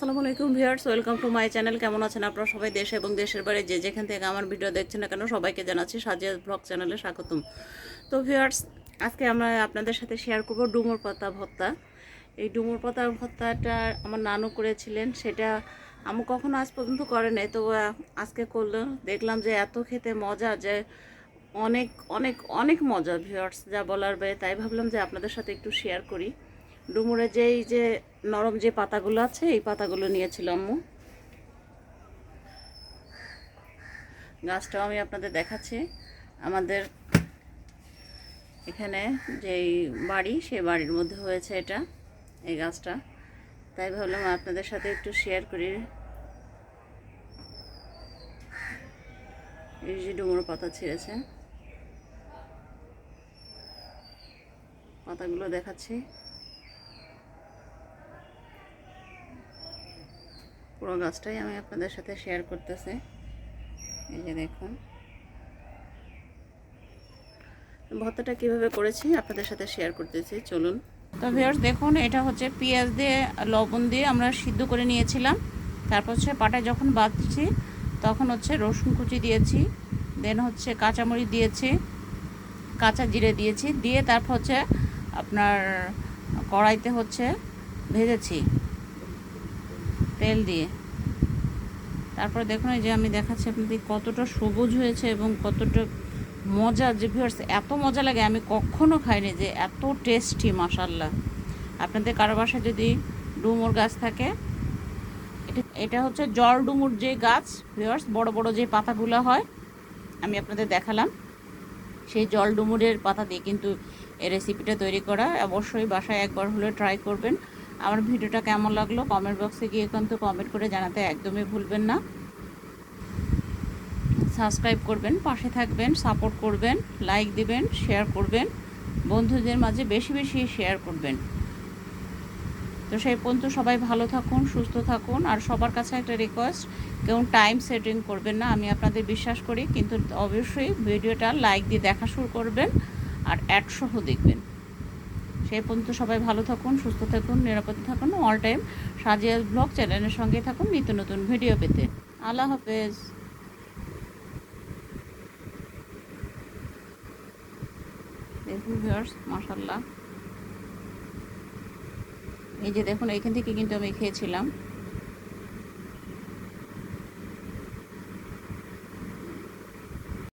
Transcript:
আসসালামু আলাইকুম viewers, welcome to my channel. কেমন আছেন আপনারা সবাই দেশে এবং দেশের বাইরে? যে যেখান থেকে আমার ভিডিও দেখছেন না কেন, সবাইকে জানাচ্ছি সাজিয়া ব্লগ চ্যানেলে স্বাগতম। তো ভিউয়ার্স, আজকে আমরা আপনাদের সাথে শেয়ার করব ডুমুর পাতা ভর্তা। এই ডুমুর পাতা ভর্তাটা আমার নানু করেছিলেন, সেটা আমি কখনো আজ পর্যন্ত করে নাই। তো আজকে করল, দেখলাম যে এত খেতে মজা যে অনেক অনেক অনেক মজা ভিউয়ার্স, যা বলার বাইরে। তাই ভাবলাম যে আপনাদের সাথে একটু শেয়ার করি। ডুমুরে যেই যে নরম যে পাতাগুলো আছে, এই পাতাগুলো নিয়েছিল আম্মু। গাছটাও আমি আপনাদের দেখাচ্ছি। আমাদের এখানে যেই বাড়ি সেই বাড়ির মধ্যে হয়েছে এটা, এই গাছটা। তাই ভাবলাম আপনাদের সাথে একটু শেয়ার করি। এই যে ডুমুর পাতা ছিঁড়েছে। পাতাগুলো দেখাচ্ছি। পুরো গাছটাই আমি আপনাদের সাথে শেয়ার করতেছি। এই যে দেখুন। ভর্তাটা কীভাবে করেছি আপনাদের সাথে শেয়ার করতেছি, চলুন। তো ভিউয়ার্স দেখুন, এটা হচ্ছে পেঁয়াজ দিয়ে, লবণ দিয়ে আমরা সিদ্ধ করে নিয়েছিলাম। তারপর হচ্ছে পাটায় যখন বাঁধছি, তখন হচ্ছে রসুন কুচি দিয়েছি, দেন হচ্ছে কাঁচামরিচ দিয়েছি, কাঁচা জিরে দিয়েছি, দিয়ে তারপর হচ্ছে আপনার কড়াইতে হচ্ছে ভেজেছি। তেল দিয়ে। তারপরে দেখুন যে আমি দেখাচ্ছি আপনাদের কতটা সবুজ হয়েছে এবং কতটা মজা। যে ভিউয়ার্স এত মজা লাগে, আমি কখনো খাইনি যে এত টেস্টি মাসাল্লাহ আপনাদের কারও বাসায় যদি ডুমুর গাছ থাকে, এটা এটা হচ্ছে জল ডুমুর যে গাছ ভিউয়ার্স বড় বড় যে পাতাগুলো হয়, আমি আপনাদের দেখালাম। সেই জল ডুমুরের পাতা দিয়ে কিন্তু এই রেসিপিটা তৈরি করা। অবশ্যই বাসায় একবার হলে ট্রাই করবেন। আমার ভিডিওটা কেমন লাগল কমেন্ট বক্সে গিয়ে কিন্তু কমেন্ট করে জানাতে একদমই ভুলবেন না। সাবস্ক্রাইব করবেন, পাশে থাকবেন সাপোর্ট করবেন লাইক দিবেন শেয়ার করবেন, বন্ধুদের মাঝে বেশি বেশি শেয়ার করবেন। তো সেই পর্যন্ত সবাই ভালো থাকুন, সুস্থ থাকুন, আর সবার কাছে একটা রিকোয়েস্ট কেউ টাইম সেটিং করবেন না, আমি আপনাদের বিশ্বাস করি, কিন্তু অবশ্যই ভিডিওটা লাইক দিয়ে দেখা শুরু করবেন, আর অ্যাড সহ দেখবেন। সেই পর্যন্ত সবাই ভালো থাকুন, সুস্থ থাকুন, নিরাপদে থাকুন অল টাইম সাজিয়া ব্লগ চ্যানেলের সঙ্গে থাকুন নিত্য নতুন ভিডিও পেতে। আল্লাহ হাফেজ। দেখুন ভিউয়ার্স মাশাল্লাহ এই যে দেখুন, এইখান থেকে কিন্তু আমি খেয়েছিলাম।